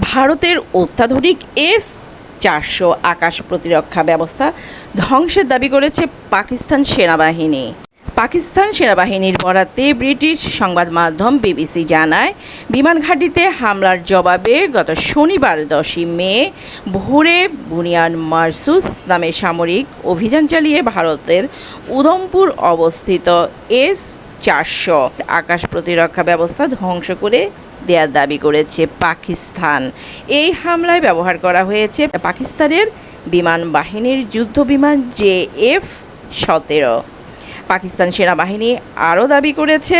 ভারতের অত্যাধুনিক এস চারশো আকাশ প্রতিরক্ষা ব্যবস্থা ধ্বংসের দাবি করেছে পাকিস্তান সেনাবাহিনী। পাকিস্তান সেনাবাহিনীর বরাতে ব্রিটিশ সংবাদ মাধ্যম বিবিসি জানায়, বিমান ঘাঁটিতে হামলার জবাবে গত শনিবার দশই মে ভোরে বুনিয়ান মারসুস নামে সামরিক অভিযান চালিয়ে ভারতের উদমপুর অবস্থিত এস চারশো। আকাশ প্রতিরক্ষা ব্যবস্থা ধ্বংস করে দেওয়ার দাবি করেছে পাকিস্তান। এই হামলায় ব্যবহার করা হয়েছে পাকিস্তানের বিমান বাহিনীর যুদ্ধ বিমান জে এফ সতেরো। পাকিস্তান সেনাবাহিনী আরও দাবি করেছে,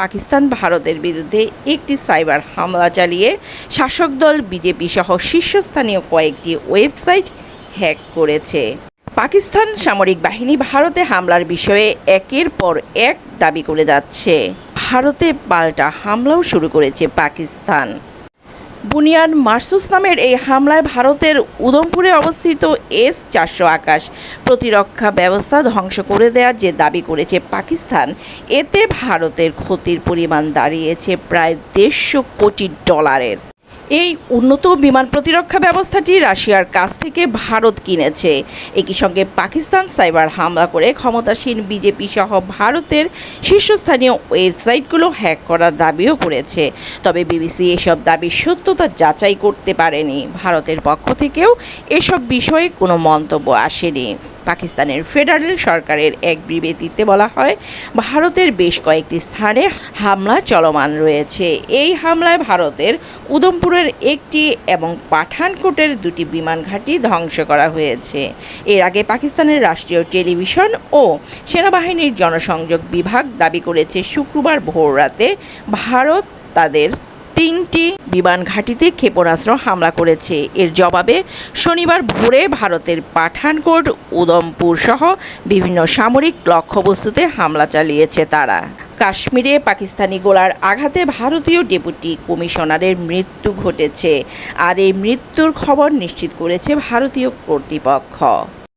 পাকিস্তান ভারতের বিরুদ্ধে একটি সাইবার হামলা চালিয়ে শাসক দল বিজেপি সহ শীর্ষস্থানীয় কয়েকটি ওয়েবসাইট হ্যাক করেছে। পাকিস্তান সামরিক বাহিনী ভারতে হামলার বিষয়ে একের পর এক দাবি করে যাচ্ছে। ভারতে পাল্টা হামলাও শুরু করেছে পাকিস্তান। বুনিয়ান মার্সুস নামের এই হামলায় ভারতের উদমপুরে অবস্থিত এস চারশো আকাশ প্রতিরক্ষা ব্যবস্থা ধ্বংস করে দেওয়ার যে দাবি করেছে পাকিস্তান, এতে ভারতের ক্ষতির পরিমাণ দাঁড়িয়েছে প্রায় দেড়শো কোটি ডলারের। এই উন্নত বিমান প্রতিরক্ষা ব্যবস্থাটি রাশিয়ার কাছ থেকে ভারত কিনেছে। একই সঙ্গে পাকিস্তান সাইবার হামলা করে ক্ষমতাসীন বিজেপি সহ ভারতের শীর্ষস্থানীয় ওয়েবসাইটগুলো হ্যাক করার দাবিও করেছে। তবে বিবিসি এসব দাবির সত্যতা যাচাই করতে পারেনি। ভারতের পক্ষ থেকেও এসব বিষয়ে কোনো মন্তব্য আসেনি। পাকিস্তানের ফেডারেল সরকারের এক বিবৃতিতে বলা হয়, ভারতের বেশ কয়েকটি স্থানে হামলা চলমান রয়েছে। এই হামলায় ভারতের উদমপুরের একটি এবং পাঠানকোটের দুটি বিমান ঘাঁটি ধ্বংস করা হয়েছে। এর আগে পাকিস্তানের রাষ্ট্রীয় টেলিভিশন ও সেনাবাহিনীর জনসংযোগ বিভাগ দাবি করেছে, শুক্রবার ভোররাতে ভারত তাদের তিনটি বিমান ঘাঁটিতে ক্ষেপণাস্ত্র হামলা করেছে। এর জবাবে শনিবার ভোরে ভারতের পাঠানকোট, উদমপুর সহ বিভিন্ন সামরিক লক্ষ্যবস্তুতে হামলা চালিয়েছে তারা। কাশ্মীরে পাকিস্তানি গোলার আঘাতে ভারতীয় ডেপুটি কমিশনারের মৃত্যু ঘটেছে। আর এই মৃত্যুর খবর নিশ্চিত করেছে ভারতীয় কর্তৃপক্ষ।